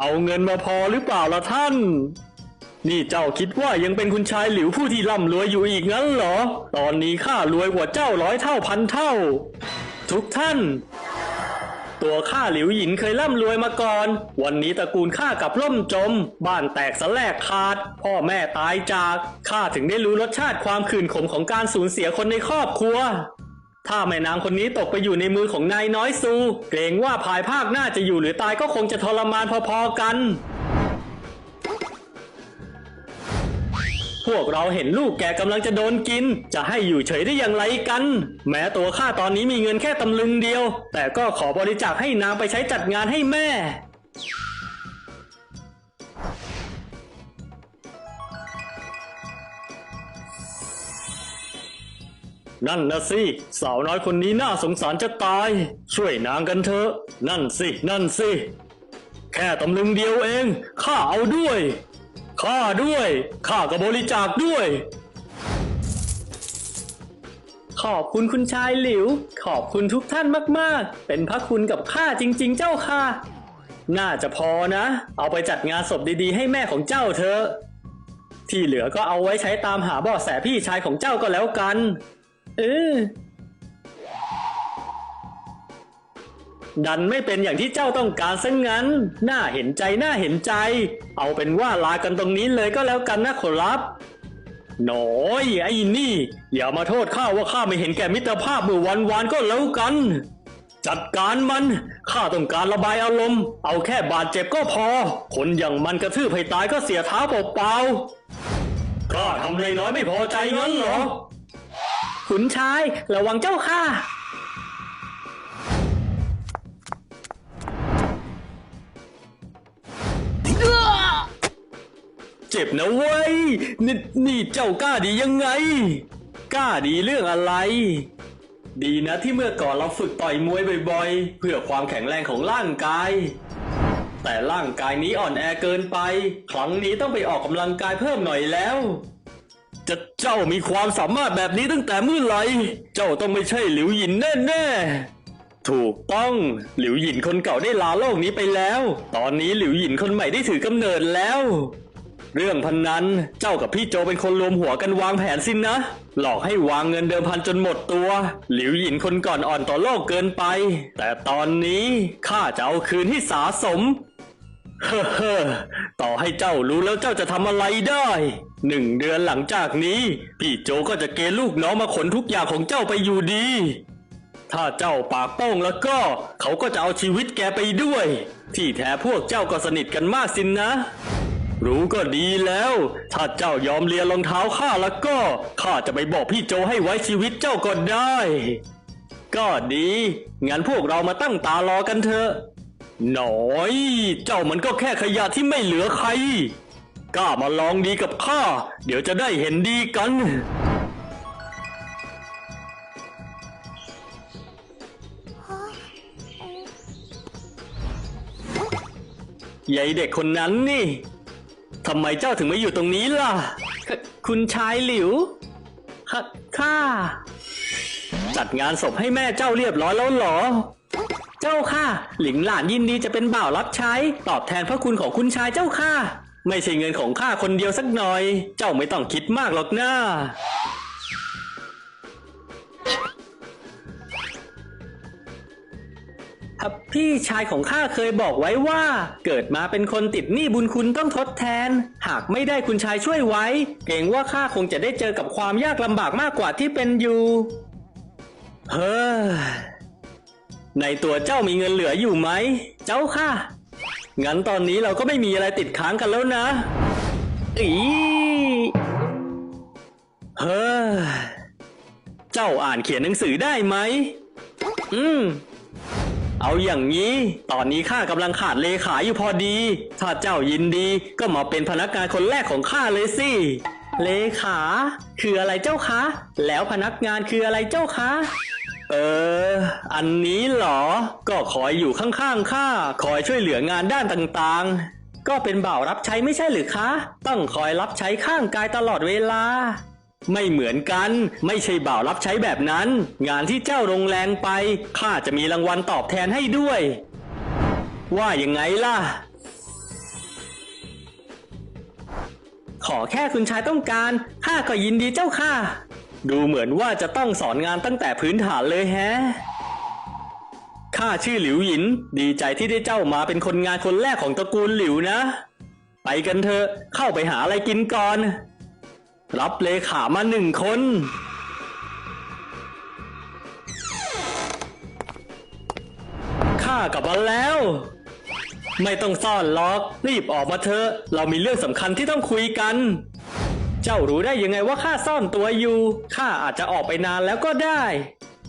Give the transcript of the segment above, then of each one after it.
เอาเงินมาพอหรือเปล่าล่ะท่าน นี่เจ้าคิดว่ายังเป็นคุณชายหลิวผู้ที่ร่ำรวยอยู่อีกงั้นเหรอ ตอนนี้ข้ารวยกว่าเจ้าร้อยเท่าพันเท่า ทุกท่าน ตัวข้าหลิวหยินเคยร่ำรวยมาก่อน วันนี้ตระกูลข้ากับล่มจม บ้านแตกสลายขาด พ่อแม่ตายจากข้าถึงได้รู้รสชาติความขื่นขมของการสูญเสียคนในครอบครัว ถ้าแม่นางคนนี้ตกไปอยู่ในมือของนายน้อยซู เกรงว่าภายภาคหน้าจะอยู่หรือตายก็คงจะทรมานพอๆกัน พวกเราเห็นลูกแกกำลังจะโดนกิน จะให้อยู่เฉยได้อย่างไรกัน แม้ตัวข้าตอนนี้มีเงินแค่ตำลึงเดียว แต่ก็ขอบริจาคให้นางไปใช้จัดงานให้แม่ นั่นนะสิ สาวน้อยคนนี้น่าสงสารจะตาย ช่วยนางกันเถอะ นั่นสิ นั่นสิ แค่ตำลึงเดียวเอง ข้าเอาด้วย ข้าด้วย ข้าก็บริจาคด้วย ขอบคุณคุณชายหลิว ขอบคุณทุกท่านมากๆ เป็นพระคุณกับข้าจริง ๆ เจ้าค่ะ น่าจะพอนะ เอาไปจัดงานศพดีๆ ให้แม่ของเจ้าเถอะ ที่เหลือก็เอาไว้ใช้ตามหาเบาะแสพี่ชายของเจ้าก็แล้วกัน เออ ดันไม่เป็นอย่างที่เจ้าต้องการซะงงั้น น่าเห็นใจน่าเห็นใจ เอาเป็นว่าลากันตรงนี้เลยก็แล้วกันนะขอรับ หน้อยไอ้นี่ อย่ามาโทษข้าว่าข้าไม่เห็นแก่มิตรภาพเมื่อวันวานก็แล้วกัน จัดการมัน ข้าต้องการระบายอารมณ์ เอาแค่บาดเจ็บก็พอ คนอย่างมันกระทืบให้ตายก็เสียเท้าเปล่าๆข้าทำเลยน้อยไม่พอใจงั้นเหรอ ขุนชาย ระวังเจ้าค่ะ เจ็บนะเว้ยนี่นี่เจ้ากล้าดียังไง กล้าดีเรื่องอะไร ดีนะที่เมื่อก่อนเราฝึกต่อยมวยบ่อยๆ เพื่อความแข็งแรงของร่างกาย แต่ร่างกายนี้อ่อนแอเกินไป ครั้งนี้ต้องไปออกกำลังกายเพิ่มหน่อยแล้ว เจ้ามีความสามารถแบบนี้ตั้งแต่เมื่อไหร่ เจ้าต้องไม่ใช่หลิวหยินแน่ๆ ถูกต้อง หลิวหยินคนเก่าได้ลาโลกนี้ไปแล้ว ตอนนี้หลิวหยินคนใหม่ได้ถือกำเนิดแล้ว เรื่องพันนั้น เจ้ากับพี่โจเป็นคนรวมหัวกันวางแผนสินนะ หลอกให้วางเงินเดิมพันจนหมดตัว หลิวหยินคนก่อนอ่อนต่อโลกเกินไป แต่ตอนนี้ข้าจะเอาคืนให้สาสม ต่อให้เจ้ารู้แล้วเจ้าจะทำอะไรได้ หนึ่งเดือนหลังจากนี้ พี่โจก็จะเกณฑ์ลูกน้องมาขนทุกอย่างของเจ้าไปอยู่ดี ถ้าเจ้าปากโป้งแล้วก็ เขาก็จะเอาชีวิตแกไปด้วย ที่แท้พวกเจ้าก็สนิทกันมากสินนะ รู้ก็ดีแล้ว ถ้าเจ้ายอมเลียรองเท้าข้าแล้วก็ ข้าจะไปบอกพี่โจให้ไว้ชีวิตเจ้าก็ได้ ก็ดี งั้นพวกเรามาตั้งตารอกันเถอะ หน่อย เจ้ามันก็แค่ขยะที่ไม่เหลือใคร กล้ามาลองดีกับข้า เดี๋ยวจะได้เห็นดีกันยายเด็กคนนั้นนี่ ทำไมเจ้าถึงไม่อยู่ตรงนี้ล่ะคคุณชายหลิวข้าจัดงานศพให้แม่เจ้าเรียบร้อยแล้วเหรอ เจ้าค่ะ หลิงหลานยินดีจะเป็นบ่าวรับใช้ ตอบแทนพระคุณของคุณชายเจ้าค่ะ ไม่ใช่เงินของข้าคนเดียวสักหน่อย เจ้าไม่ต้องคิดมากหรอกนะพี่ชายของข้าเคยบอกไว้ว่า เกิดมาเป็นคนติดหนี้บุญคุณต้องทดแทน หากไม่ได้คุณชายช่วยไว้ เกรงว่าข้าคงจะได้เจอกับความยากลำบากมากกว่าที่เป็นอยู่ เฮ้อ ในตัวเจ้ามีเงินเหลืออยู่ไหม เจ้าค่ะ งั้นตอนนี้เราก็ไม่มีอะไรติดค้างกันแล้วนะอีเฮ้อ เจ้าอ่านเขียนหนังสือได้ไหม อืม เอาอย่างนี้ ตอนนี้ข้ากำลังขาดเลขาอยู่พอดี ถ้าเจ้ายินดีก็มาเป็นพนักงานคนแรกของข้าเลยสิ เลขา คืออะไรเจ้าคะ แล้วพนักงานคืออะไรเจ้าคะ เออ อันนี้เหรอ ก็คอยอยู่ข้างๆข้าคอยช่วยเหลืองานด้านต่างๆ ก็เป็นบ่าวรับใช้ไม่ใช่หรือคะ ต้องคอยรับใช้ข้างกายตลอดเวลา ไม่เหมือนกัน ไม่ใช่บ่าวรับใช้แบบนั้น งานที่เจ้าลงแรงไปข้าจะมีรางวัลตอบแทนให้ด้วย ว่ายังไงล่ะขอแค่คุณชายต้องการ ข้าก็ยินดีเจ้าค่ะ ดูเหมือนว่าจะต้องสอนงานตั้งแต่พื้นฐานเลยแฮะ ข้าชื่อหลิวหยิน ดีใจที่ได้เจ้ามาเป็นคนงานคนแรกของตระกูลหลิวนะ ไปกันเถอะเข้าไปหาอะไรกินก่อน รับเลขามาหนึ่งคน ข้ากลับมาแล้ว ไม่ต้องซ่อนล็อก รีบออกมาเถอะ เรามีเรื่องสำคัญที่ต้องคุยกัน เจ้ารู้ได้ยังไงว่าข้าซ่อนตัวอยู่ ข้าอาจจะออกไปนานแล้วก็ได้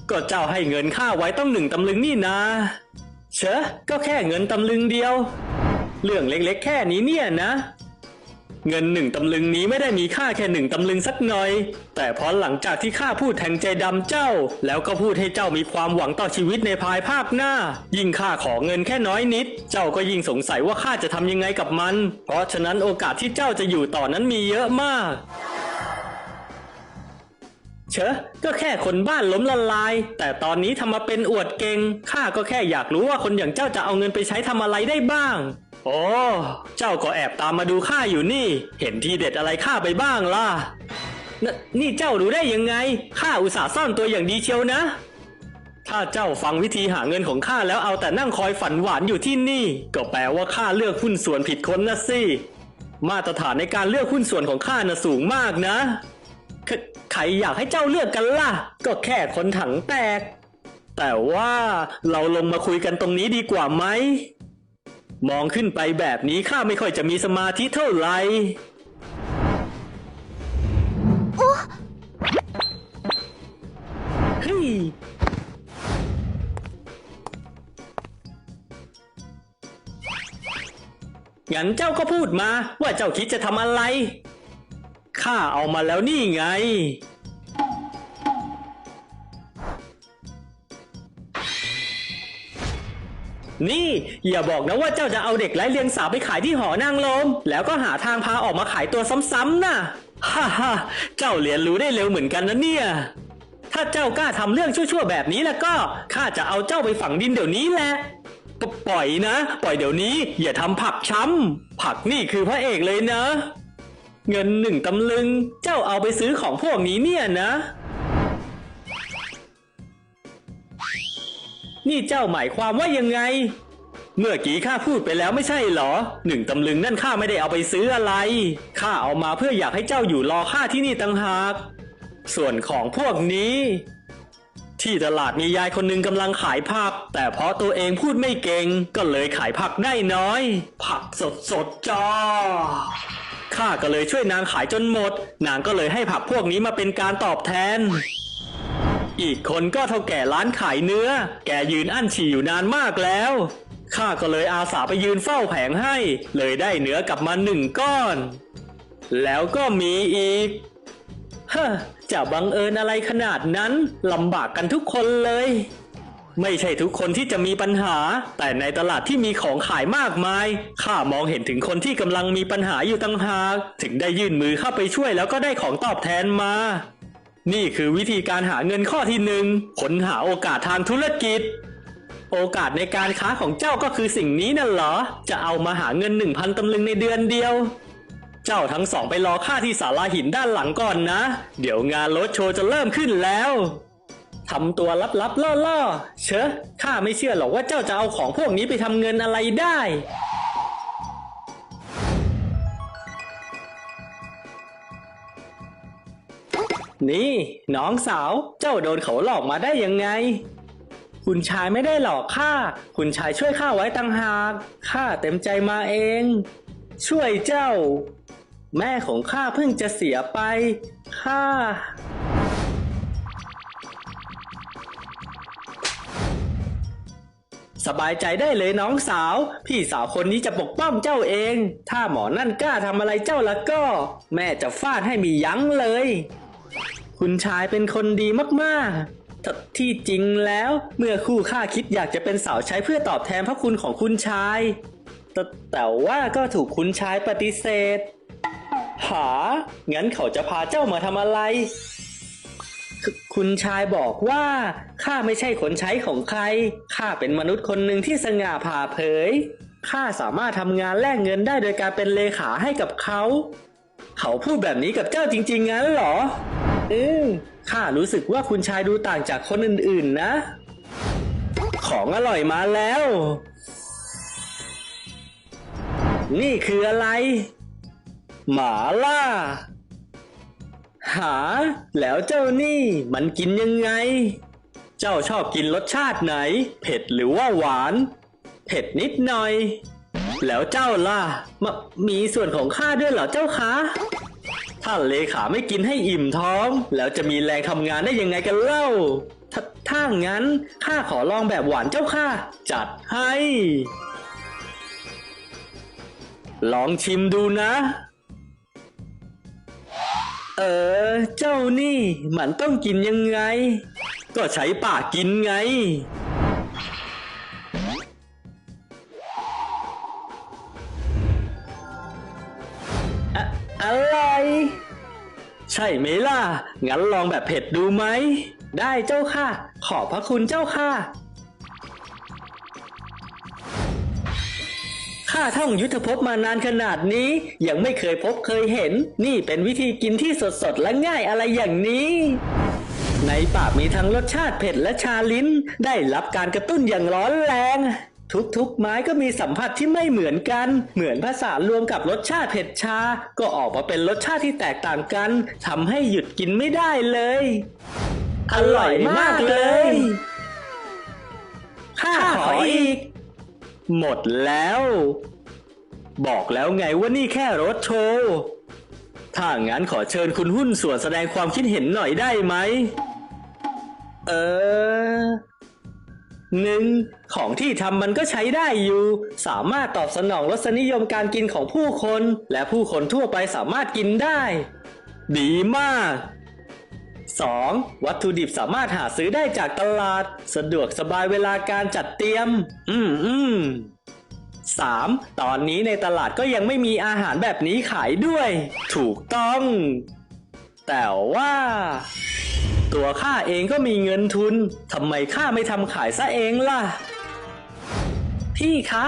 ก็เจ้าให้เงินข้าไว้ต้องหนึ่งตำลึงนี่นาเชอะก็แค่เงินตำลึงเดียว เรื่องเล็กๆแค่นี้เนี่ยนะ เงินหนึ่งตำลึงนี้ไม่ได้มีค่าแค่หนึ่งตำลึงสักหน่อย แต่พอหลังจากที่ข้าพูดแทงใจดำเจ้า แล้วก็พูดให้เจ้ามีความหวังต่อชีวิตในภายภาคหน้า ยิ่งข้าขอเงินแค่น้อยนิด เจ้าก็ยิ่งสงสัยว่าข้าจะทำยังไงกับมัน เพราะฉะนั้นโอกาสที่เจ้าจะอยู่ต่อนั้นมีเยอะมากเชอะก็แค่คนบ้านล้มละลาย แต่ตอนนี้ทำมาเป็นอวดเก่งข้าก็แค่อยากรู้ว่าคนอย่างเจ้าจะเอาเงินไปใช้ทำอะไรได้บ้าง โอ้ เจ้าก็แอบตามมาดูข้าอยู่นี่ เห็นทีเด็ดอะไรข้าไปบ้างล่ะนนี่เจ้ารู้ได้ยังไง ข้าอุตส่าห์ซ่อนตัวอย่างดีเชียวนะ ถ้าเจ้าฟังวิธีหาเงินของข้าแล้วเอาแต่นั่งคอยฝันหวานอยู่ที่นี่ ก็แปลว่าข้าเลือกหุ้นส่วนผิดคนนะสิ มาตรฐานในการเลือกหุ้นส่วนของข้าน่ะสูงมากนะ ใครใครอยากให้เจ้าเลือกกันล่ะ ก็แค่คนถังแตก แต่ว่าเราลงมาคุยกันตรงนี้ดีกว่าไหม มองขึ้นไปแบบนี้ข้าไม่ค่อยจะมีสมาธิเท่าไหร่เฮ้ยงั้นเจ้าก็พูดมาว่าเจ้าคิดจะทำอะไร ข้าเอามาแล้วนี่ไง นี่อย่าบอกนะว่าเจ้าจะเอาเด็กไร้เลียงสาไปขายที่หอนางลม แล้วก็หาทางพาออกมาขายตัวซ้ำๆน่ะ ฮ่าฮ่าเจ้าเรียนรู้ได้เร็วเหมือนกันนะเนี่ย ถ้าเจ้ากล้าทำเรื่องชั่วๆแบบนี้แล้วก็ข้าจะเอาเจ้าไปฝังดินเดี๋ยวนี้แหละปปล่อยนะ ปล่อยเดี๋ยวนี้อย่าทำผักช้ำผักนี่คือพระเอกเลยนะ เงินหนึ่งตำลึง เจ้าเอาไปซื้อของพวกนี้เนี่ยนะ นี่เจ้าหมายความว่ายังไง เมื่อกี้ข้าพูดไปแล้วไม่ใช่เหรอ หนึ่งตำลึงนั่นข้าไม่ได้เอาไปซื้ออะไรข้าเอามาเพื่ออยากให้เจ้าอยู่รอข้าที่นี่ต่างหาก ส่วนของพวกนี้ ที่ตลาดมียายคนหนึ่งกำลังขายผัก แต่เพราะตัวเองพูดไม่เก่งก็เลยขายผักได้น้อย ผักสดสดๆจ้าข้าก็เลยช่วยนางขายจนหมด นางก็เลยให้ผักพวกนี้มาเป็นการตอบแทน อีกคนก็เท่าแก่ร้านขายเนื้อ แกยืนอั้นฉี่อยู่นานมากแล้ว ข้าก็เลยอาสาไปยืนเฝ้าแผงให้ เลยได้เนื้อกลับมาหนึ่งก้อน แล้วก็มีอีกฮจะบังเอิญอะไรขนาดนั้นลำบากกันทุกคนเลย ไม่ใช่ทุกคนที่จะมีปัญหา แต่ในตลาดที่มีของขายมากมาย ข้ามองเห็นถึงคนที่กำลังมีปัญหาอยู่ตั้งหาก ถึงได้ยื่นมือเข้าไปช่วยแล้วก็ได้ของตอบแทนมา นี่คือวิธีการหาเงินข้อที่หนึ่งค้นหาโอกาสทางธุรกิจ โอกาสในการค้าของเจ้าก็คือสิ่งนี้น่ะเหรอ จะเอามาหาเงินหนึ่งพันตำลึงในเดือนเดียว เจ้าทั้งสองไปรอข้าที่ศาลาหินด้านหลังก่อนนะ เดี๋ยวงานรถโชว์จะเริ่มขึ้นแล้วทำตัวลับๆล่อๆ เชอะข้าไม่เชื่อหรอกว่าเจ้าจะเอาของพวกนี้ไปทำเงินอะไรได้ นี่น้องสาวเจ้าโดนเขาหลอกมาได้ยังไง คุณชายไม่ได้หลอกข้าคุณชายช่วยข้าไว้ตั้งหากข้าเต็มใจมาเอง ช่วยเจ้า แม่ของข้าเพิ่งจะเสียไปข้าสบายใจได้เลยน้องสาว พี่สาวคนนี้จะปกป้องเจ้าเอง ถ้าหมอนั่นกล้าทำอะไรเจ้าแล้วก็ แม่จะฟาดให้มียั้งเลย คุณชายเป็นคนดีมากๆ ที่จริงแล้วเมื่อคู่ข้าคิดอยากจะเป็นสาวใช้เพื่อตอบแทนพระคุณของคุณชาย แต่แต่ว่าก็ถูกคุณชายปฏิเสธ หา งั้นเขาจะพาเจ้ามาทำอะไรคคุณชายบอกว่าข้าไม่ใช่คนใช้ของใคร ข้าเป็นมนุษย์คนหนึ่งที่สง่าผ่าเผย ข้าสามารถทำงานแลกเงินได้โดยการเป็นเลขาให้กับเขา เขาพูดแบบนี้กับเจ้าจริง ๆ งั้นเหรอ อืมข้ารู้สึกว่าคุณชายดูต่างจากคนอื่นๆนะ ของอร่อยมาแล้ว นี่คืออะไร หมาล่า หา แล้วเจ้านี่มันกินยังไง เจ้าชอบกินรสชาติไหน เผ็ดหรือว่าหวาน เผ็ดนิดหน่อย แล้วเจ้าล่ะมมีส่วนของข้าด้วยเหรอเจ้าคะ ถ้าเลขาไม่กินให้อิ่มท้อง แล้วจะมีแรงทำงานได้ยังไงกันเล่าถ้าถ้างั้นข้าขอลองแบบหวานเจ้าค่ะ จัดให้ ลองชิมดูนะ เออ เจ้านี่ มันต้องกินยังไง ก็ใช้ปากกินไงอะอะไร ใช่ไหมล่ะ งั้นลองแบบเผ็ดดูไหม ได้เจ้าค่ะ ขอบพระคุณเจ้าค่ะ ข้าท่องยุทธภพมานานขนาดนี้ ยังไม่เคยพบเคยเห็น นี่เป็นวิธีกินที่สดๆและง่ายอะไรอย่างนี้ ในปากมีทั้งรสชาติเผ็ดและชาลิ้น ได้รับการกระตุ้นอย่างร้อนแรง ทุกๆ ไม้ก็มีสัมผัสที่ไม่เหมือนกัน เหมือนผสานรวมกับรสชาติเผ็ดชา ก็ออกมาเป็นรสชาติที่แตกต่างกันทำให้หยุดกินไม่ได้เลย อร่อยมากเลยข้าขออีก หมดแล้ว บอกแล้วไงว่านี่แค่รถโชว์ถ้างั้นขอเชิญคุณหุ้นส่วนแสดงความคิดเห็นหน่อยได้ไหม เออ หนึ่งของที่ทำมันก็ใช้ได้อยู่ สามารถตอบสนองรสนิยมการกินของผู้คน และผู้คนทั่วไปสามารถกินได้ ดีมาก 2. วัตถุดิบสามารถหาซื้อได้จากตลาด สะดวกสบายเวลาการจัดเตรียม อืมอืม 3. ตอนนี้ในตลาดก็ยังไม่มีอาหารแบบนี้ขายด้วย ถูกต้อง แต่ว่า ตัวข้าเองก็มีเงินทุนทำไมข้าไม่ทำขายซะเองล่ะ พี่คะ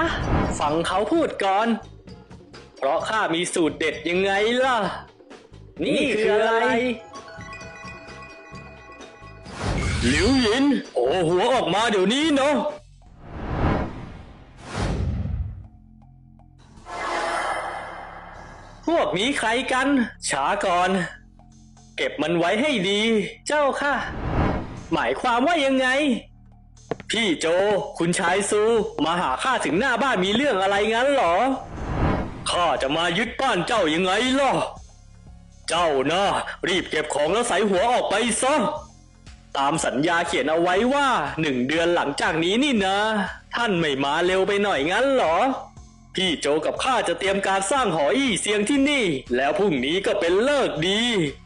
ฟังเขาพูดก่อน เพราะข้ามีสูตรเด็ดยังไงล่ะ นี่คืออะไรหลิวหยิน โอ้หัวออกมาเดี๋ยวนี้เนาะพวกนี้ใครกันช้าก่อน เก็บมันไว้ให้ดี เจ้าค่ะ หมายความว่ายังไง พี่โจ คุณชายซู มาหาข้าถึงหน้าบ้านมีเรื่องอะไรงั้นหรอ ข้าจะมายึดบ้านเจ้ายังไงล่ะ เจ้านะรีบเก็บของแล้วใส่หัวออกไปซะ ตามสัญญาเขียนเอาไว้ว่าหนึ่งเดือนหลังจากนี้นี่นะ ท่านไม่มาเร็วไปหน่อยงั้นหรอ พี่โจกับข้าจะเตรียมการสร้างหออี้เสียงที่นี่ แล้วพรุ่งนี้ก็เป็นเลิกดี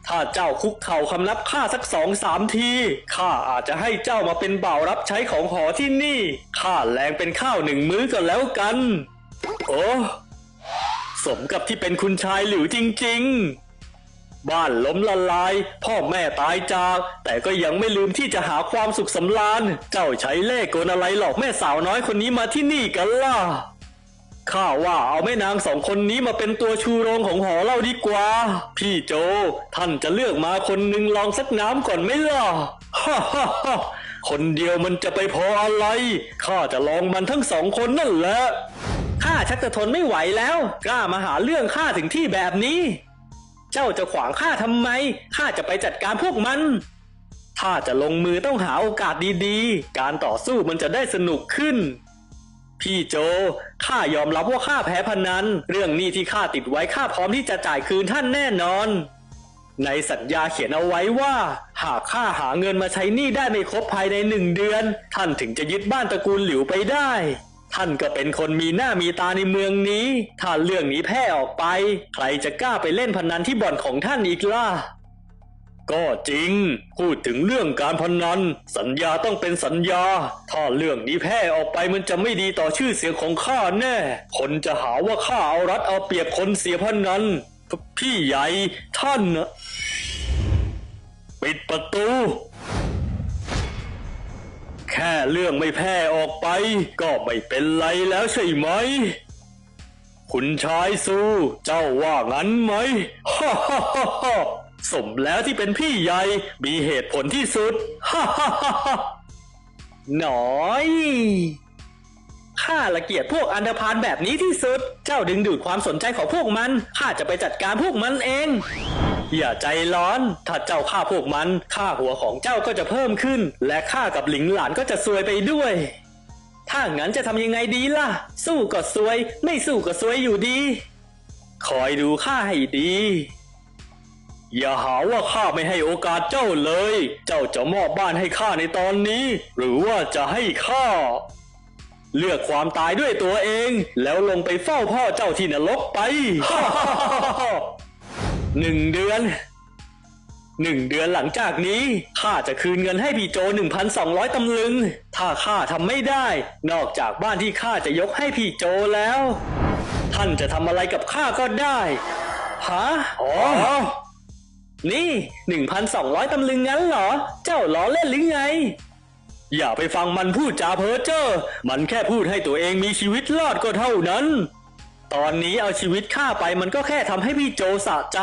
ถ้าเจ้าคุกเข่าคำนับข้าสักสองสามทีข้าอาจจะให้เจ้ามาเป็นบ่าวรับใช้ของหอที่นี่ข้าแรงเป็นข้าวหนึ่งมื้อก็แล้วกัน โอ้สมกับที่เป็นคุณชายหลิวจริง ๆบ้านล้มละลาย พ่อแม่ตายจาก แต่ก็ยังไม่ลืมที่จะหาความสุขสำราญ เจ้าใช้เล่ห์กลอะไรหลอกแม่สาวน้อยคนนี้มาที่นี่กันล่ะ ข้าว่าเอาแม่นางสองคนนี้มาเป็นตัวชูโรงของหอเราดีกว่า พี่โจ ท่านจะเลือกมาคนหนึ่งลองสักน้ำก่อนไหมล่ะฮ่าฮ่าฮ่าคนเดียวมันจะไปพออะไร ข้าจะลองมันทั้งสองคนนั่นแหละ ข้าชักจะทนไม่ไหวแล้ว กล้ามาหาเรื่องข้าถึงที่แบบนี้ เจ้าจะขวางข้าทำไม ข้าจะไปจัดการพวกมัน ถ้าจะลงมือต้องหาโอกาสดีๆ การต่อสู้มันจะได้สนุกขึ้น พี่โจ ข้ายอมรับว่าข้าแพ้พนัน เรื่องหนี้ที่ข้าติดไว้ข้าพร้อมที่จะจ่ายคืนท่านแน่นอน ในสัญญาเขียนเอาไว้ว่า หากข้าหาเงินมาใช้หนี้ได้ไม่ครบภายในหนึ่งเดือน ท่านถึงจะยึดบ้านตระกูลหลิวไปได้ ท่านก็เป็นคนมีหน้ามีตาในเมืองนี้ ถ้าเรื่องนี้แพร่ออกไป ใครจะกล้าไปเล่นพนันที่บ่อนของท่านอีกล่ะ ก็จริง พูดถึงเรื่องการพนัน สัญญาต้องเป็นสัญญา ถ้าเรื่องนี้แพร่ออกไปมันจะไม่ดีต่อชื่อเสียงของข้าแน่ คนจะหาว่าข้าเอารัดเอาเปรียบคนเสียพนัน พี่ใหญ่ท่านนะปิดประตู แค่เรื่องไม่แพร่ออกไป ก็ไม่เป็นไรแล้วใช่ไหมคุณชายสู้ เจ้าว่างั้นไหมฮ่าฮ่าฮ่า สมแล้วที่เป็นพี่ใหญ่ มีเหตุผลที่สุด ฮ่าฮ่าฮ่าฮ่าหน่อยข้าละเกียดพวกอันธพาลแบบนี้ที่สุด เจ้าดึงดูดความสนใจของพวกมัน ข้าจะไปจัดการพวกมันเอง อย่าใจร้อน ถ้าเจ้าฆ่าพวกมัน ค่าหัวของเจ้าก็จะเพิ่มขึ้น และข้ากับหลิงหลานก็จะซวยไปด้วย ถ้างั้นจะทำยังไงดีล่ะ สู้ก็ซวย ไม่สู้ก็ซวยอยู่ดี คอยดูข้าให้ดี อย่าหาว่าข้าไม่ให้โอกาสเจ้าเลย เจ้าจะมอบบ้านให้ข้าในตอนนี้ หรือว่าจะให้ข้า เลือกความตายด้วยตัวเอง แล้วลงไปเฝ้าพ่อเจ้าที่นรกไปหนึ่งเดือนหนึ่งเดือนหลังจากนี้ข้าจะคืนเงินให้พี่โจ 1,200 ตำลึง ถ้าข้าทำไม่ได้ นอกจากบ้านที่ข้าจะยกให้พี่โจแล้ว ท่านจะทำอะไรกับข้าก็ได้ฮะอ๋อ นี่1,200ตำลึงงั้นเหรอ เจ้าล้อเล่นหรือไง อย่าไปฟังมันพูดจาเพ้อเจ้อ มันแค่พูดให้ตัวเองมีชีวิตรอดก็เท่านั้น ตอนนี้เอาชีวิตข้าไปมันก็แค่ทำให้พี่โจสะใจ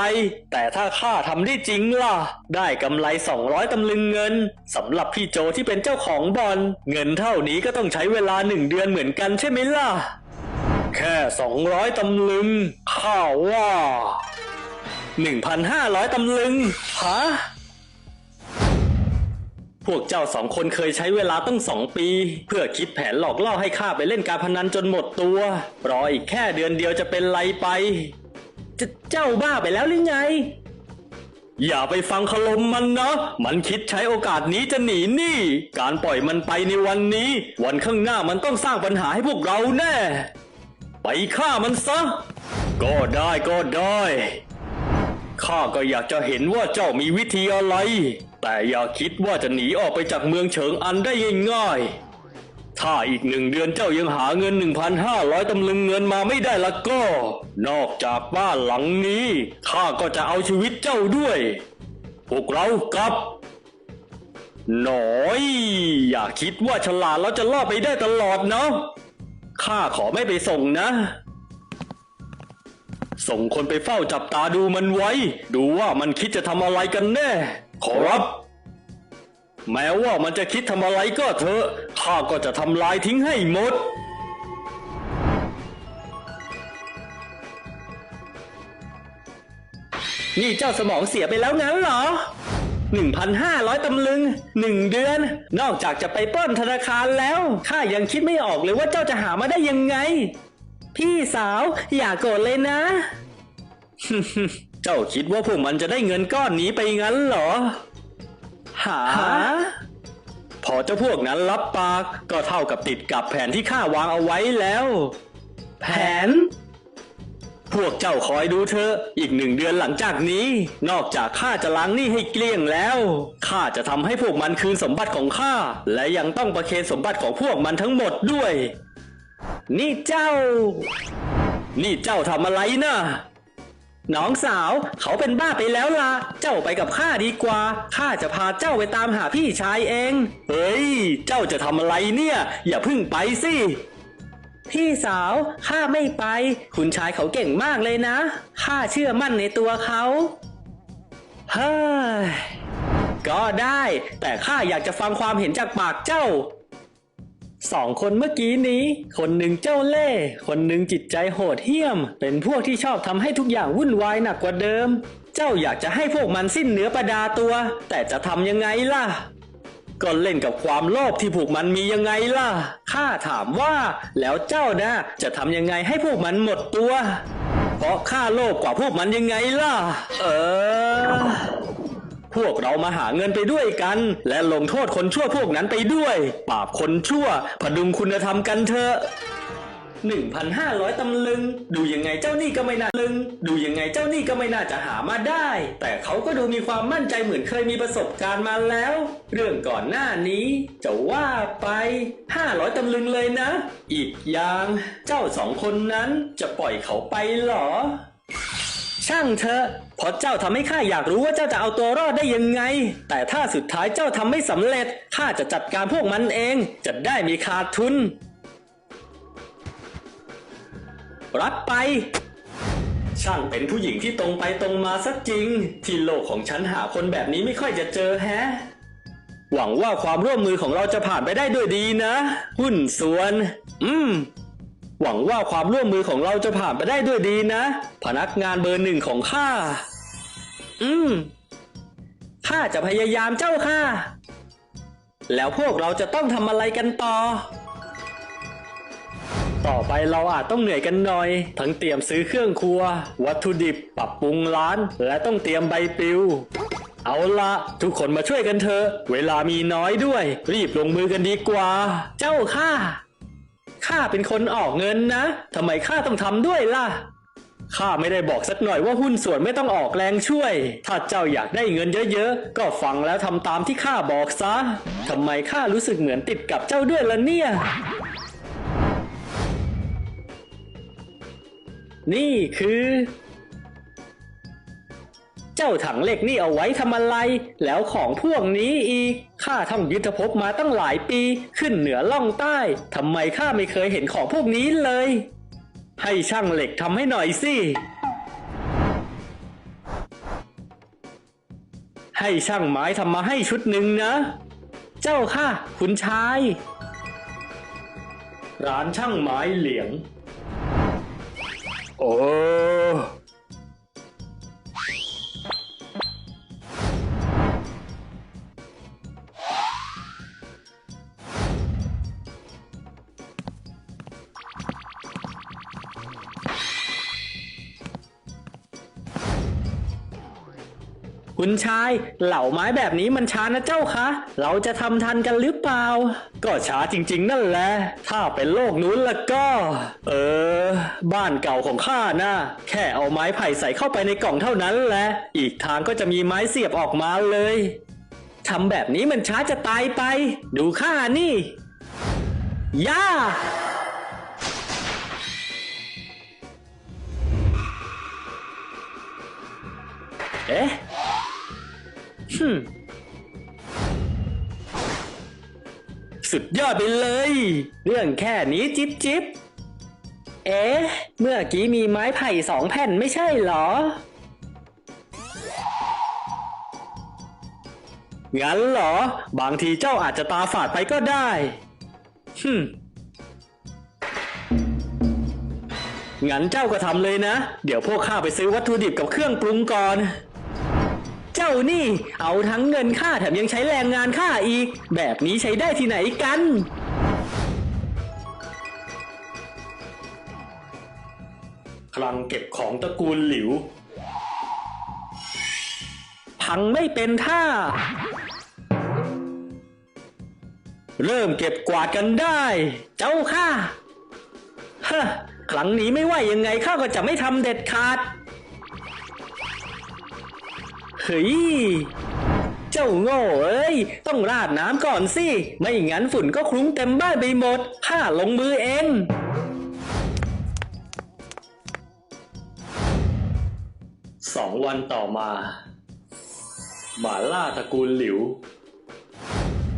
แต่ถ้าข้าทำได้จริงล่ะ ได้กำไร200ตำลึงเงินสำหรับพี่โจที่เป็นเจ้าของบอลเงินเท่านี้ก็ต้องใช้เวลาหนึ่งเดือนเหมือนกันใช่ไหมล่ะ แค่200ตำลึงข้าว่า 1,500 ตำลึง ฮะ พวกเจ้าสองคนเคยใช้เวลาตั้งสองปี เพื่อคิดแผนหลอกล่อให้ข้าไปเล่นการพนันจนหมดตัว รออีกแค่เดือนเดียวจะเป็นไรไป จะเจ้าบ้าไปแล้วหรือไง อย่าไปฟังคลมมันนะ มันคิดใช้โอกาสนี้จะหนีหนี้ การปล่อยมันไปในวันนี้ วันข้างหน้ามันต้องสร้างปัญหาให้พวกเราแน่ ไปฆ่ามันซะ ก็ได้ก็ได้ ข้าก็อยากจะเห็นว่าเจ้ามีวิธีอะไร แต่อย่าคิดว่าจะหนีออกไปจากเมืองเฉิงอันได้ง่ายๆ ถ้าอีกหนึ่งเดือนเจ้ายังหาเงิน 1,500ตำลึงเงินมาไม่ได้ละก็ นอกจากบ้านหลังนี้ ข้าก็จะเอาชีวิตเจ้าด้วย พวกเรากลับ หน่อย อย่าคิดว่าฉลาดแล้วจะล่อไปได้ตลอดนะ ข้าขอไม่ไปส่งนะ ส่งคนไปเฝ้าจับตาดูมันไว้ ดูว่ามันคิดจะทำอะไรกันแน่ ขอรับ แม้ว่ามันจะคิดทำอะไรก็เถอะข้าก็จะทำลายทิ้งให้หมดนี่เจ้าสมองเสียไปแล้วงั้นเหรอ 1,500 ตำลึงหนึ่งเดือน นอกจากจะไปปล้นธนาคารแล้ว ข้ายังคิดไม่ออกเลยว่าเจ้าจะหามาได้ยังไง พี่สาว อย่าโกรธเลยนะ เจ้าคิดว่าพวกมันจะได้เงินก้อนนี้ไปงั้นเหรอ หา พอเจ้าพวกนั้นรับปาก ก็เท่ากับติดกับแผนที่ข้าวางเอาไว้แล้ว แผน พวกเจ้าคอยดูเถอะอีกหนึ่งเดือนหลังจากนี้ นอกจากข้าจะล้างหนี้ให้เกลี้ยงแล้วข้าจะทำให้พวกมันคืนสมบัติของข้าและยังต้องประเคนสมบัติของพวกมันทั้งหมดด้วย นี่เจ้า นี่เจ้าทำอะไรนะน้องสาวเขาเป็นบ้าไปแล้วล่ะ เจ้าไปกับข้าดีกว่า ข้าจะพาเจ้าไปตามหาพี่ชายเอง เฮ้ย เจ้าจะทำอะไรเนี่ย อย่าพึ่งไปสิ พี่สาวข้าไม่ไป คุณชายเขาเก่งมากเลยนะ ข้าเชื่อมั่นในตัวเขาเฮ้ยก็ได้ แต่ข้าอยากจะฟังความเห็นจากปากเจ้า สองคนเมื่อกี้นี้ คนหนึ่งเจ้าเล่ห์คนหนึ่งจิตใจโหดเหี้ยม เป็นพวกที่ชอบทำให้ทุกอย่างวุ่นวายหนักกว่าเดิม เจ้าอยากจะให้พวกมันสิ้นเนื้อประดาตัว แต่จะทำยังไงล่ะก็เล่นกับความโลภที่พวกมันมียังไงล่ะ ข้าถามว่า แล้วเจ้านะจะทำยังไงให้พวกมันหมดตัว เพราะข้าโลภกว่าพวกมันยังไงล่ะ เออ พวกเรามาหาเงินไปด้วยกัน และลงโทษคนชั่วพวกนั้นไปด้วย ปราบคนชั่ว พดุงคุณธรรมกันเถอะ1,500 ตำลึง ดูยังไงเจ้านี่ก็ไม่น่าลึง ดูยังไงเจ้านี่ก็ไม่น่าจะหามาได้ แต่เขาก็ดูมีความมั่นใจเหมือนเคยมีประสบการณ์มาแล้ว เรื่องก่อนหน้านี้ จะว่าไป 500 ตำลึงเลยนะ อีกอย่าง เจ้าสองคนนั้นจะปล่อยเขาไปหรอ ช่างเถอะ เพราะเจ้าทำให้ข้าอยากรู้ว่าเจ้าจะเอาตัวรอดได้ยังไง แต่ถ้าสุดท้ายเจ้าทำไม่สำเร็จข้าจะจัดการพวกมันเอง จะได้มีขาดทุน รับไป ช่างเป็นผู้หญิงที่ตรงไปตรงมาสักจริง ที่โลกของฉันหาคนแบบนี้ไม่ค่อยจะเจอแฮะ หวังว่าความร่วมมือของเราจะผ่านไปได้ด้วยดีนะ หุ้นส่วน อืม หวังว่าความร่วมมือของเราจะผ่านไปได้ด้วยดีนะ พนักงานเบอร์หนึ่งของข้า อืม ข้าจะพยายามเจ้าค่ะ แล้วพวกเราจะต้องทำอะไรกันต่อ ต่อไปเราอาจต้องเหนื่อยกันหน่อย ทั้งเตรียมซื้อเครื่องครัว วัตถุดิบ ปรับปรุงร้าน และต้องเตรียมใบปลิว เอาละทุกคนมาช่วยกันเถอะ เวลามีน้อยด้วย รีบลงมือกันดีกว่า เจ้าข้า ข้าเป็นคนออกเงินนะทำไมข้าต้องทำด้วยล่ะข้าไม่ได้บอกสักหน่อยว่าหุ้นส่วนไม่ต้องออกแรงช่วย ถ้าเจ้าอยากได้เงินเยอะๆ ก็ฟังแล้วทำตามที่ข้าบอกซะทำไมข้ารู้สึกเหมือนติดกับเจ้าด้วยล่ะเนี่ย นี่คือ เจ้าถังเหล็กนี่เอาไว้ทำอะไร แล้วของพวกนี้อีก ข้าท่องยุทธภพมาตั้งหลายปี ขึ้นเหนือล่องใต้ ทำไมข้าไม่เคยเห็นของพวกนี้เลย ให้ช่างเหล็กทำให้หน่อยสิ ให้ช่างไม้ทำมาให้ชุดหนึ่งนะ เจ้าค่ะคุณชาย ร้านช่างไม้เหลียง โอ้ คุณชาย เหล่าไม้แบบนี้มันช้านะเจ้าคะ เราจะทำทันกันหรือเปล่า ก็ช้าจริง ๆ นั่นแหละ ถ้าเป็นโลกนู้นล้วก็ เออ บ้านเก่าของข้านะแค่เอาไม้ไผ่ใส่เข้าไปในกล่องเท่านั้นแหละ อีกทางก็จะมีไม้เสียบออกมาเลยทำแบบนี้มันช้าจะตายไป ดูข้านี่ ย่าเอ๊ะ ฮึสุดยอดไปเลย เรื่องแค่นี้จิบจิบเอ๊ะ เมื่อกี้มีไม้ไผ่สองแผ่นไม่ใช่เหรอ งั้นเหรอ บางทีเจ้าอาจจะตาฝาดไปก็ได้ฮึงั้นเจ้าก็ทำเลยนะ เดี๋ยวพวกข้าไปซื้อวัตถุดิบกับเครื่องปรุงก่อน เจ้านี่เอาทั้งเงินค่าแถมยังใช้แรงงานค่าอีก แบบนี้ใช้ได้ที่ไหนกัน คลังเก็บของตระกูลหลิว พังไม่เป็นท่า เริ่มเก็บกวาดกันได้ เจ้าค่ะฮะครั้งนี้ไม่ว่ายังไงข้าก็จะไม่ทำเด็ดขาด เฮ้ย เจ้าโง่เอ้ย ต้องราดน้ำก่อนสิ ไม่งั้นฝุ่นก็คลุ้งเต็มบ้านไปหมดข้าลงมือเองสองวันต่อมา หมาล่าตระกูลหลิว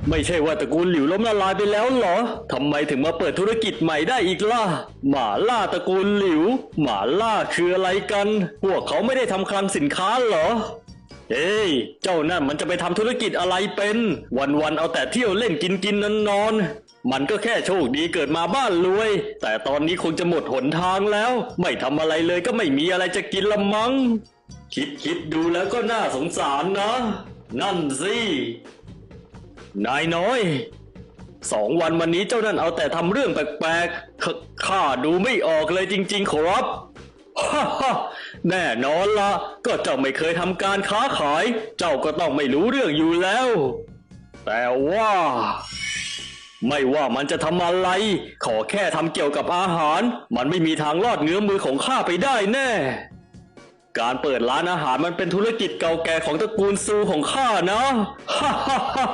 ไม่ใช่ว่าตระกูลหลิวล้มละลายไปแล้วเหรอทำไมถึงมาเปิดธุรกิจใหม่ได้อีกล่ะ หมาล่าตระกูลหลิว หมาล่าคืออะไรกัน พวกเขาไม่ได้ทำคลังสินค้าเหรอ เอ้ย เจ้านั่นมันจะไปทำธุรกิจอะไรเป็น วันๆเอาแต่เที่ยวเล่นกินกินนอนนอนมันก็แค่โชคดีเกิดมาบ้านรวย แต่ตอนนี้คงจะหมดหนทางแล้ว ไม่ทำอะไรเลยก็ไม่มีอะไรจะกินละมั้ง คิดคิดดูแล้วก็น่าสงสารนะ นั่นสิ นายน้อย สองวันวันนี้เจ้านั่นเอาแต่ทำเรื่องแปลกๆขข้าดูไม่ออกเลยจริงๆขอรับ แน่นอนละก็เจ้าไม่เคยทำการค้าขาย เจ้าก็ต้องไม่รู้เรื่องอยู่แล้ว แต่ว่า ไม่ว่ามันจะทำอะไร ขอแค่ทำเกี่ยวกับอาหาร มันไม่มีทางรอดเงื้อมือของข้าไปได้แน่ การเปิดร้านอาหารมันเป็นธุรกิจเก่าแก่ของตระกูลซูของข้านะฮ่าฮ่าฮ่า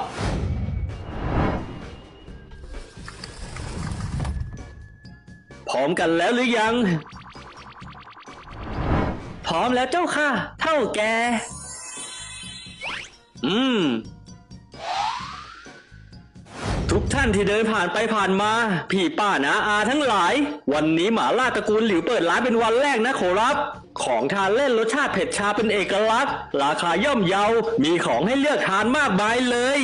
พร้อมกันแล้วหรือยัง พร้อมแล้วเจ้าค่ะ เท่าแก อืม ทุกท่านที่เดินผ่านไปผ่านมา พี่ป้านาอาทั้งหลาย วันนี้หมาล่าตระกูลหลิวเปิดร้านเป็นวันแรกนะขอรับ ของทานเล่นรสชาติเผ็ดชาเป็นเอกลักษณ์ ราคาย่อมเยา มีของให้เลือกทานมากมายเลย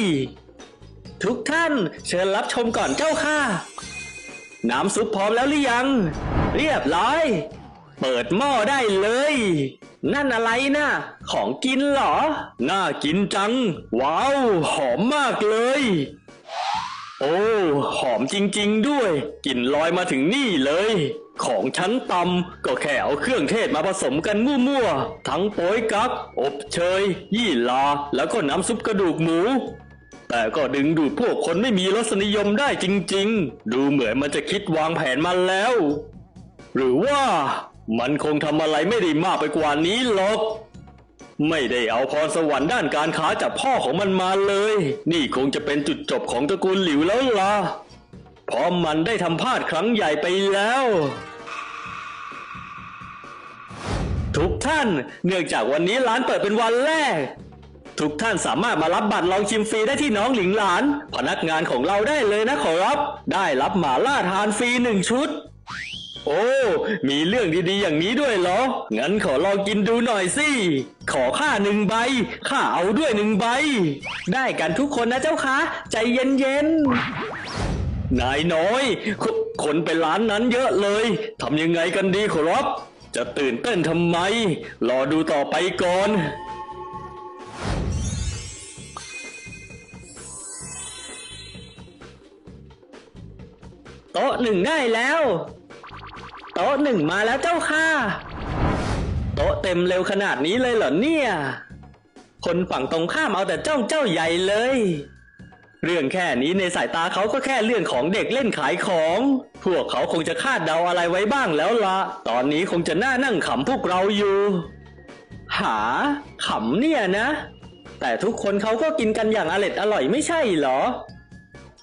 ทุกท่านเชิญรับชมก่อนเจ้าค่ะ น้ำซุปพร้อมแล้วหรือยัง เรียบร้อย เปิดหม้อได้เลย นั่นอะไรนะของกินเหรอ น่ากินจัง ว้าว หอมมากเลย โอ้ หอมจริงๆด้วย กลิ่นลอยมาถึงนี่เลย ของชั้นตำก็แค่เอาเครื่องเทศมาผสมกันมั่วๆ ทั้งโป๊ยกั๊กอบเชย ยี่ลา แล้วก็น้ำซุปกระดูกหมูแต่ก็ดึงดูดพวกคนไม่มีรสนิยมได้จริง ๆ ดูเหมือนมันจะคิดวางแผนมาแล้ว หรือว่า มันคงทำอะไรไม่ได้มากไปกว่านี้หรอก ไม่ได้เอาพรสวรรค์ด้านการค้าจากพ่อของมันมาเลย นี่คงจะเป็นจุดจบของตระกูลหลิวแล้วล่ะเพราะมันได้ทำพลาดครั้งใหญ่ไปแล้ว ทุกท่านเนื่องจากวันนี้ร้านเปิดเป็นวันแรก ทุกท่านสามารถมารับบัตรลองชิมฟรีได้ที่น้องหลิงหลาน พนักงานของเราได้เลยนะขอรับ ได้รับหมาล่าทานฟรีหนึ่งชุด โอ้ มีเรื่องดีๆอย่างนี้ด้วยเหรอ งั้นขอลองกินดูหน่อยสิ ขอค่าหนึ่งใบ ข้าเอาด้วยหนึ่งใบ ได้กันทุกคนนะเจ้าคะ ใจเย็นๆ นายน้อยคคนไปร้านนั้นเยอะเลย ทำยังไงกันดีขอรับ จะตื่นเต้นทำไม รอดูต่อไปก่อนโต๊ะหนึ่งได้แล้ว โต๊ะหนึ่งมาแล้วเจ้าค่ะ โต๊ะเต็มเร็วขนาดนี้เลยเหรอเนี่ย คนฝั่งตรงข้ามเอาแต่จ้องเจ้าใหญ่เลย เรื่องแค่นี้ในสายตาเขาก็แค่เรื่องของเด็กเล่นขายของ พวกเขาคงจะคาดเดาอะไรไว้บ้างแล้วละตอนนี้คงจะน่านั่งขำพวกเราอยู่ หาขำเนี่ยนะ แต่ทุกคนเขาก็กินกันอย่างอร็ดอร่อยไม่ใช่เหรอ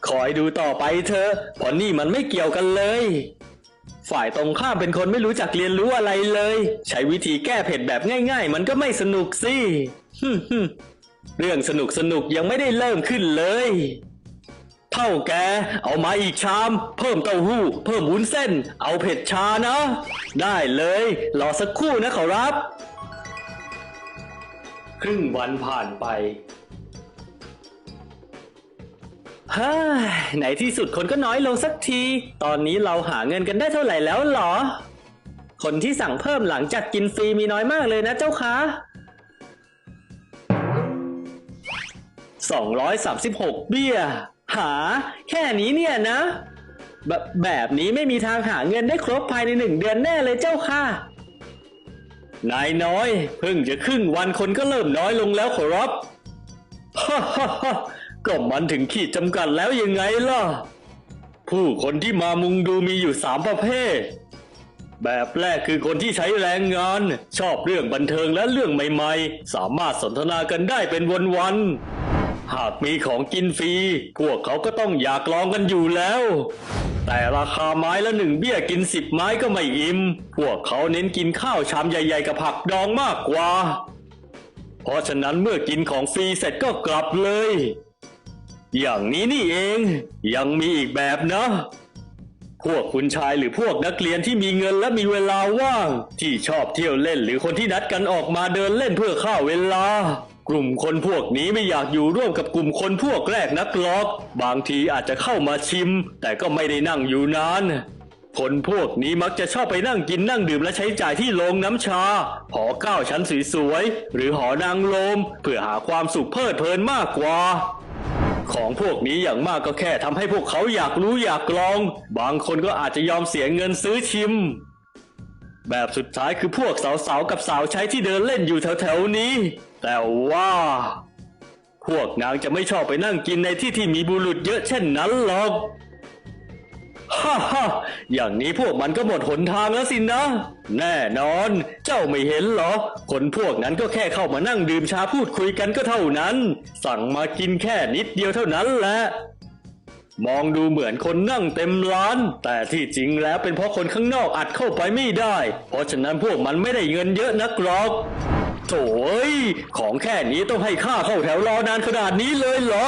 คอยดูต่อไปเถอเพราะนี่มันไม่เกี่ยวกันเลย ฝ่ายตรงข้ามเป็นคนไม่รู้จักเรียนรู้อะไรเลย ใช้วิธีแก้เผ็ดแบบง่าย ๆ มันก็ไม่สนุกสิฮึ่มฮึ่มเรื่องสนุกสนุกยังไม่ได้เริ่มขึ้นเลย เท่าแก เอามาอีกชาม เพิ่มเต้าหู้ เพิ่มวุ้นเส้น เอาเผ็ดชานะ ได้เลย รอสักครู่นะขอรับ ครึ่งวันผ่านไป ฮ้ไหนที่สุดคนก็น้อยลงสักที ตอนนี้เราหาเงินกันได้เท่าไหร่แล้วหรอ คนที่สั่งเพิ่มหลังจากกินฟรีมีน้อยมากเลยนะเจ้าคะ236 เบี้ย หา แค่นี้เนี่ยนะ แบบแบบนี้ไม่มีทางหาเงินได้ครบภายในหนึ่งเดือนแน่เลยเจ้าค่ะ นายน้อย เพิ่งจะครึ่งวันคนก็เริ่มน้อยลงแล้วขอรับฮ่าฮ่าฮ่า ก็มันถึงขีดจำกัดแล้วยังไงล่ะ ผู้คนที่มามุงดูมีอยู่สามประเภท แบบแรกคือคนที่ใช้แรงงาน ชอบเรื่องบันเทิงและเรื่องใหม่ๆ สามารถสนทนากันได้เป็นวันๆ หากมีของกินฟรี พวกเขาก็ต้องอยากลองกันอยู่แล้ว แต่ราคาไม้ละหนึ่งเบี้ยกินสิบไม้ก็ไม่อิ่ม พวกเขาเน้นกินข้าวชามใหญ่ ๆ กับผักดองมากกว่า เพราะฉะนั้นเมื่อกินของฟรีเสร็จก็กลับเลย อย่างนี้นี่เองยังมีอีกแบบนะ พวกคุณชายหรือพวกนักเรียนที่มีเงินและมีเวลาว่าง ที่ชอบเที่ยวเล่นหรือคนที่นัดกันออกมาเดินเล่นเพื่อฆ่าเวลา กลุ่มคนพวกนี้ไม่อยากอยู่ร่วมกับกลุ่มคนพวกแรกนักหรอก บางทีอาจจะเข้ามาชิม แต่ก็ไม่ได้นั่งอยู่นานคนพวกนี้มักจะชอบไปนั่งกินนั่งดื่มและใช้จ่ายที่โรงน้ำชา หอเก้าชั้นสวยๆ หรือหอนางลม เพื่อหาความสุขเพลิดเพลินมากกว่า ของพวกนี้อย่างมากก็แค่ทำให้พวกเขาอยากรู้อยากลอง บางคนก็อาจจะยอมเสียเงินซื้อชิม แบบสุดท้ายคือพวกสาวๆกับสาวใช้ที่เดินเล่นอยู่แถวๆนี้ แต่ว่า พวกนางจะไม่ชอบไปนั่งกินในที่ที่มีบุรุษเยอะเช่นนั้นหรอก ฮ่าฮ่าอย่างนี้พวกมันก็หมดหนทางแล้วสินะ แน่นอน เจ้าไม่เห็นเหรอ คนพวกนั้นก็แค่เข้ามานั่งดื่มชาพูดคุยกันก็เท่านั้น สั่งมากินแค่นิดเดียวเท่านั้นแหละมองดูเหมือนคนนั่งเต็มร้าน แต่ที่จริงแล้วเป็นเพราะคนข้างนอกอัดเข้าไปไม่ได้ เพราะฉะนั้นพวกมันไม่ได้เงินเยอะนักหรอกโถ่เอ้ยของแค่นี้ต้องให้ค่าเข้าแถวรอนานขนาดนี้เลยเหรอ